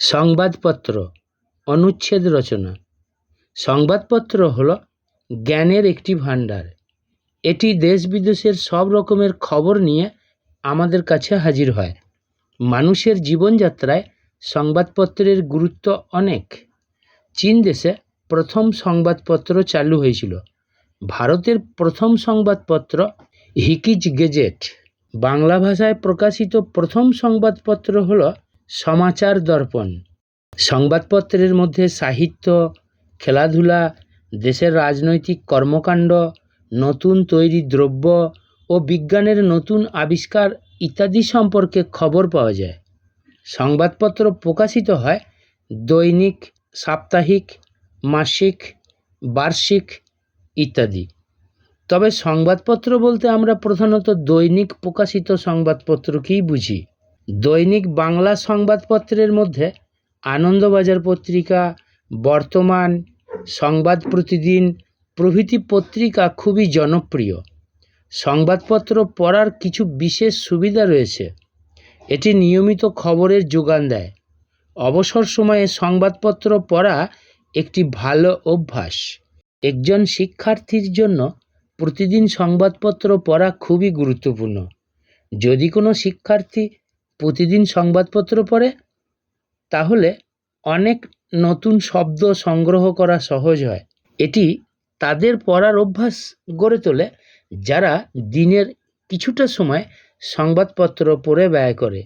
সংবাদপত্র, অনুচ্ছেদ রচনা। সংবাদপত্র হলো জ্ঞানের একটি ভাণ্ডার। এটি দেশ বিদেশের সব রকমের খবর নিয়ে আমাদের কাছে হাজির হয়। মানুষের জীবনযাত্রায় সংবাদপত্রের গুরুত্ব অনেক। চীন দেশে প্রথম সংবাদপত্র চালু হয়েছিল। ভারতের প্রথম সংবাদপত্র হিকিজ গেজেট। বাংলা ভাষায় প্রকাশিত প্রথম সংবাদপত্র হল সমাচার দর্পণ। সংবাদপত্রের মধ্যে সাহিত্য, খেলাধুলা, দেশের রাজনৈতিক কর্মকাণ্ড, নতুন তৈরি দ্রব্য ও বিজ্ঞানের নতুন আবিষ্কার ইত্যাদি সম্পর্কে খবর পাওয়া যায়। সংবাদপত্র প্রকাশিত হয় দৈনিক, সাপ্তাহিক, মাসিক, বার্ষিক ইত্যাদি। তবে সংবাদপত্র বলতে আমরা প্রধানত দৈনিক প্রকাশিত সংবাদপত্রকেই বুঝি। দৈনিক বাংলা সংবাদপত্রের মধ্যে আনন্দবাজার পত্রিকা, বর্তমান সংবাদ প্রতিদিন, প্রভৃতি পত্রিকা খুবই জনপ্রিয়। সংবাদপত্র পড়ার কিছু বিশেষ সুবিধা রয়েছে। এটি নিয়মিত খবরের যোগান দেয়। অবসর সময়ে সংবাদপত্র পড়া একটি ভালো অভ্যাস। একজন শিক্ষার্থীর জন্য প্রতিদিন সংবাদপত্র পড়া খুবই গুরুত্বপূর্ণ। যদি কোনো শিক্ষার্থী প্রতিদিন সংবাদপত্র পড়ে, তাহলে অনেক নতুন শব্দ সংগ্রহ করা সহজ হয়। এটি তাদের পড়ার অভ্যাস গড়ে তোলে, যারা দিনের কিছুটা সময় সংবাদপত্র পড়ে ব্যয় করে।